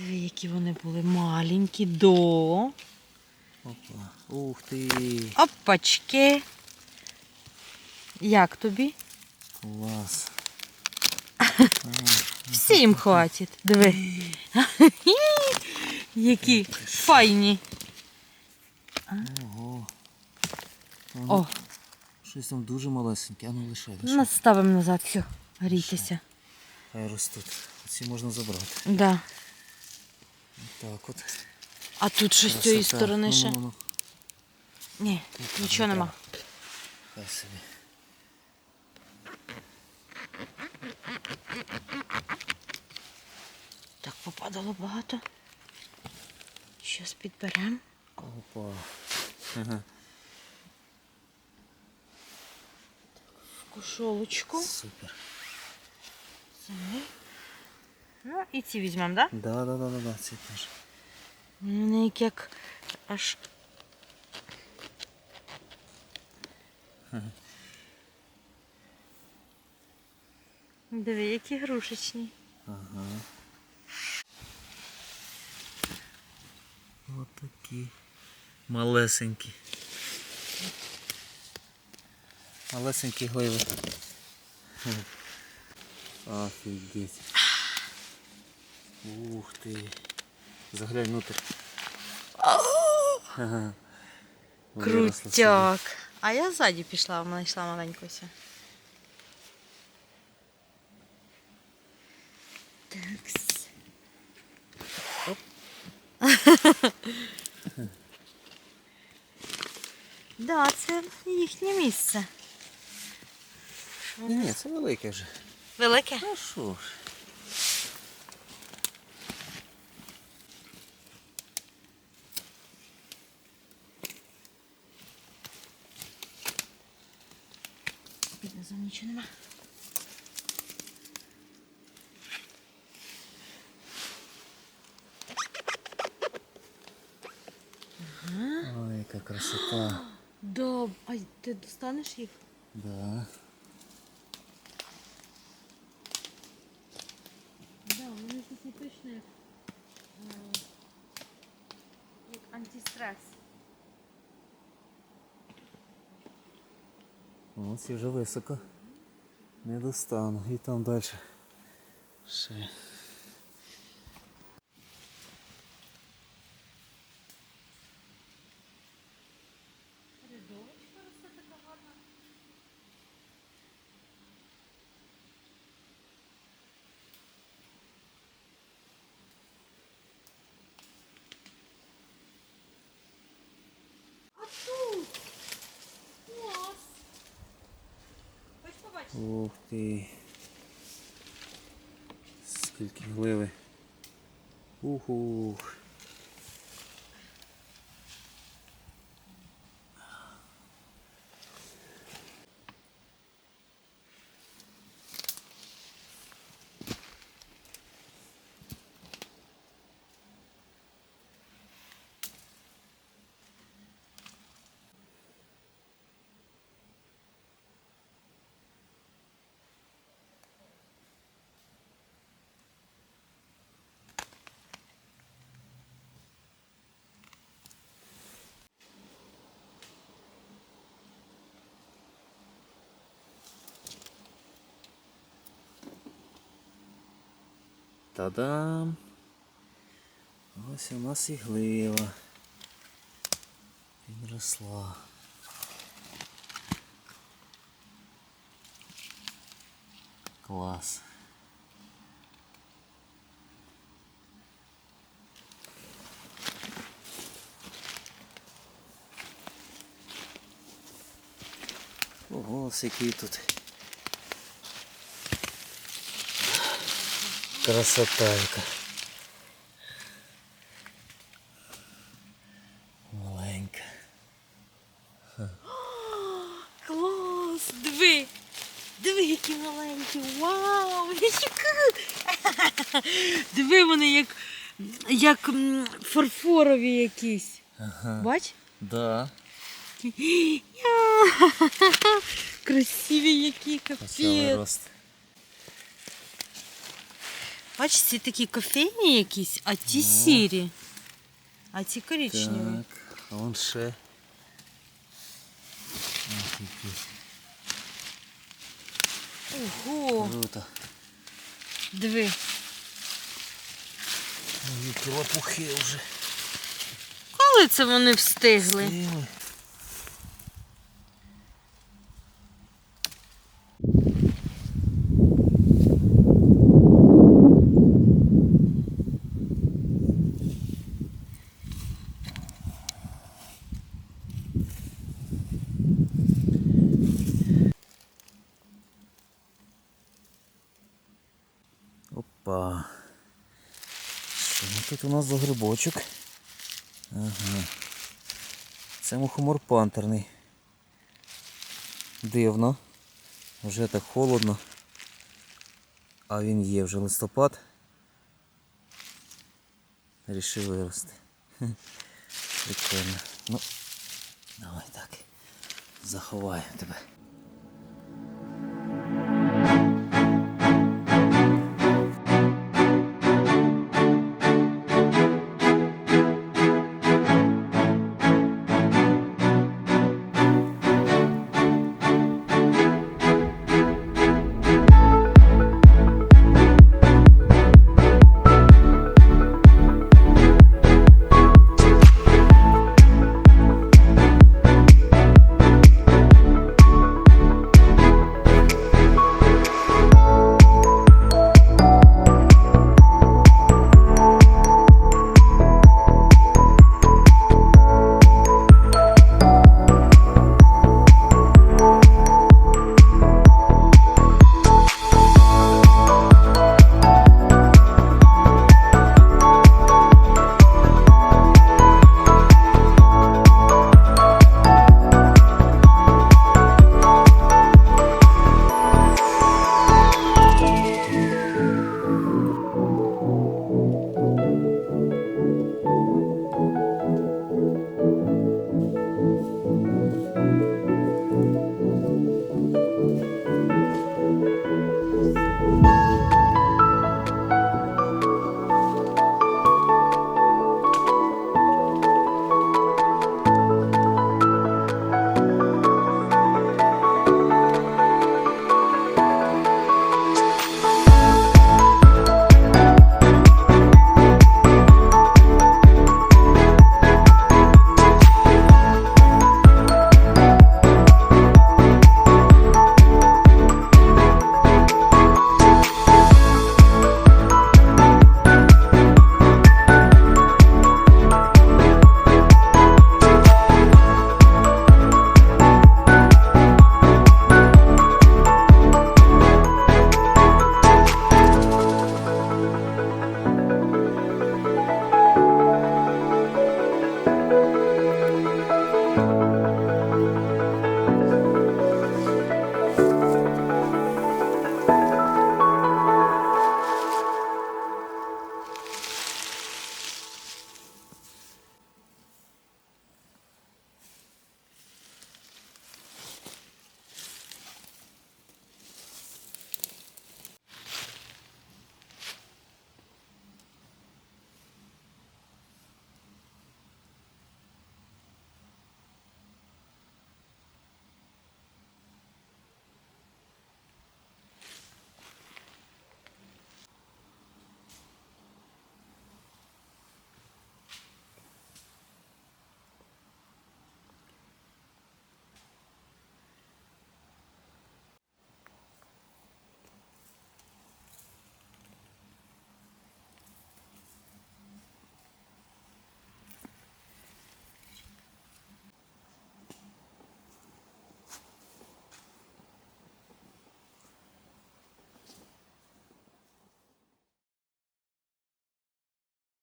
Диви, які вони були маленькі, до. Опа. Ух ти. Опачки. Як тобі? Клас. Всім хватить. Диви. Які файні. Ого. О, Щось там дуже малесеньке. А ну лишай, лишай. наставимо назад, все, грійтеся. Хай ростуть. Ці можна забрати. Да. Так от. А тут що з цієї сторони Ну, ще? ну, ну. Ні, нічого нема. Хай собі. Так попадало багато. Щас підберемо. Опа. Ага. В кошолочку. Супер. Ми. Ну і ці візьмемо, так? Да? Да, да, да, да, да, ці теж. Вони як- аж. Диви, які грушечні. Ага. Ось такі. Малесенькі. Малесенькі гливи. Офігеть. Ух ти. Заглянь внутрь. Ага. Крутяк. А я ззаді пішла, вона йшла маленько ся. Такс. Оп. Да, це їхнє місце. Ні, це велике вже. Велике? Ну що ж. Під низом нічого нема. Ой, яка красота. Да, а ти достанеш їх? Да. Да, вони такі точно як, е, як антистрес. О, ці вже високо. Не достану. І там далі. Ще. Ух ти. Скільки гливи. Ух-ух. Та-дам! Ось у нас і глива. Підросла. Клас. Ого, ось який тут. Красота яка. Маленька. Клас! Диви! Диви, які маленькі! Вау! Диви вони як, як фарфорові якісь. Ага. Бач? Да. Красиві які капець. Вирост. Бач, ці такі кофейні якісь, а ті сірі. А ці коричневі. Так, а вон ще. Ого, Круто. диви. Які лопухи вже. Коли це вони встигли? Стили. Опа. Що тут у нас за грибочок? Ага. Це мухомор пантерний. Дивно. Вже так холодно. А він є вже листопад. Рішив вирости. Прикольно. Ну, давай так. Заховаємо тебе.